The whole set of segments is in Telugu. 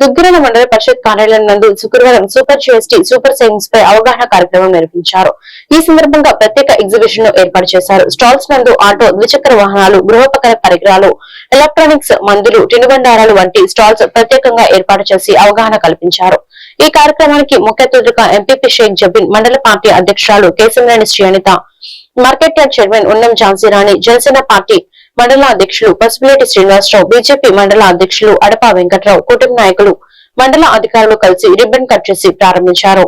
దుగ్గిరాల మండల పరిషత్ కార్యాలయం నందు శుక్రవారం సూపర్ జిఎస్టీ సూపర్ సైన్స్ పై అవగాహన కార్యక్రమం నిర్వహించారు. ఈ సందర్భంగా ప్రత్యేక ఎగ్జిబిషన్ను ఏర్పాటు చేశారు. స్టాల్స్ నందు ఆటో ద్విచక్ర వాహనాలు గృహోపకర పరికరాలు ఎలక్ట్రానిక్స్ మందులు తినుబండారాలు వంటి స్టాల్స్ ప్రత్యేకంగా ఏర్పాటు చేసి అవగాహన కల్పించారు. ఈ కార్యక్రమానికి ముఖ్య అతిథిగా ఎంపీపీ షేక్ జబీన్ మండల పార్టీ అధ్యక్షురాలు Shri Anitha market yard chairman Unnam Jhansirani Janasena party మండల అధ్యక్షులు పసుపులేటి శ్రీనివాసరావు బీజేపీ మండల అధ్యక్షులు అడపా వెంకట్రావు కుటుంబ నాయకులు మండల అధికారులు కలిసి రిబ్బన్ కట్ చేసి ప్రారంభించారు.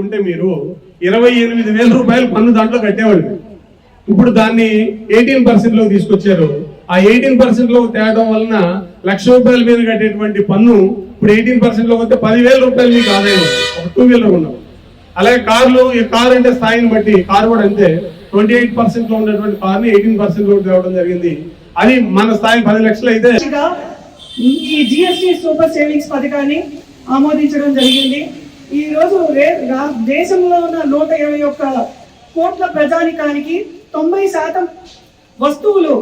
ఉంటే మీరు ఇరవై ఎనిమిది వేల రూపాయలు పన్ను దాంట్లో కట్టేవాళ్ళు. ఇప్పుడు దాన్ని ఎయిటీన్ పర్సెంట్లో తీసుకొచ్చారు. ఆ ఎయిటీన్ పర్సెంట్లో తేడం వలన లక్ష రూపాయల మీద కట్టేటువంటి పన్ను ఇప్పుడు ఎయిటీన్ పర్సెంట్లో వస్తే పదివేల రూపాయలు మీకు ఆదాయం ఒక టూ వీలర్ ఉన్నాం అలాగే కార్లు ఈ కార్ అంటే స్థాయిని బట్టి కార్ కూడా అంతే. ట్వంటీ ఎయిట్ పర్సెంట్లో ఉన్నటువంటి కార్ని ఎయిటీన్ పర్సెంట్లో తేవడం జరిగింది. అది మన స్థాయి పది లక్షలు అయితే ఈ జిఎస్టి సూపర్ సేవింగ్స్ పథకాన్ని ఆమోదించడం జరిగింది. ఈ రోజు దేశంలో ఉన్న నూట ఇరవై ఒక్క కోట్ల ప్రజానికానికి తొంభై శాతం వస్తువులు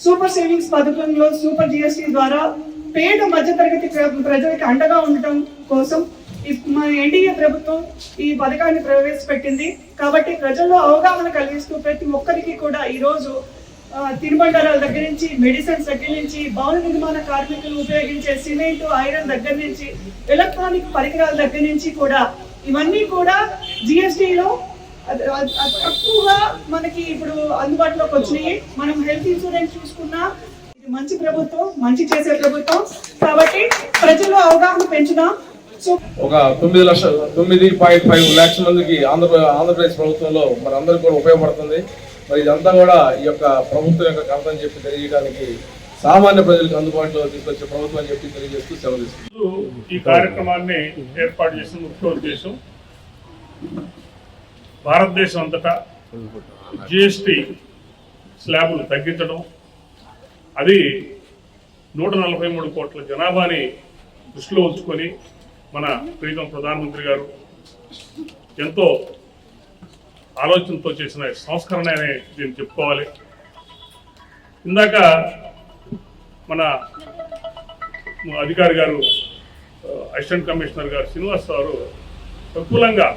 సూపర్ సేవింగ్స్ పథకంలో సూపర్ జిఎస్టి ద్వారా పేద మధ్యతరగతి ప్రజలకు అండగా ఉండటం కోసం మన ఎన్డీఏ ప్రభుత్వం ఈ పథకాన్ని ప్రవేశపెట్టింది. కాబట్టి ప్రజల్లో అవగాహన కలిగిస్తూ ప్రతి ఒక్కరికి కూడా ఈరోజు తినుబండారాల దగ్గర నుంచి మెడిసిన్స్ దగ్గర నుంచి భవన నిర్మాణ కార్మికులు ఉపయోగించే సిమెంట్ ఐరన్ దగ్గర నుంచి ఎలక్ట్రానిక్ పరికరాల దగ్గర నుంచి కూడా ఇవన్నీ కూడా జిఎస్టిలో తక్కువగా మనకి ఇప్పుడు అందుబాటులోకి వచ్చినాయి. మనం హెల్త్ ఇన్సూరెన్స్ చూసుకున్నా ఇది మంచి ప్రభుత్వం మంచి చేసే ప్రభుత్వం. కాబట్టి ప్రజల్లో అవగాహన పెంచుదాం. ఒక తొమ్మిది లక్షల తొమ్మిది పాయింట్ ఫైవ్ ల్యాక్స్ మందికి ఆంధ్ర ఆంధ్రప్రదేశ్ ప్రభుత్వంలో మరి అందరికీ కూడా ఉపయోగపడుతుంది. మరి ఇదంతా కూడా ఈ యొక్క ప్రభుత్వం యొక్క కథ అని చెప్పి తెలియజేయడానికి సామాన్య ప్రజలకు అందుబాటులో తీసుకొచ్చే ప్రభుత్వం అని చెప్పి తెలియజేస్తూ సెలవు తీసుకుంటాం ఈ కార్యక్రమాన్ని ఏర్పాటు చేసిన ముఖ్య ఉద్దేశం భారతదేశం అంతటా జిఎస్టి స్లాబులు తగ్గించడం అది నూట నలభై మూడు కోట్ల జనాభాని దృష్టిలో ఉంచుకొని మన ప్రీతం ప్రధానమంత్రి గారు ఎంతో ఆలోచనతో చేసిన సంస్కరణ అనే దీన్ని చెప్పుకోవాలి. ఇందాక మన అధికారి గారు అసిస్టెంట్ కమిషనర్ గారు శ్రీనివాస్ గారు ప్రకూలంగా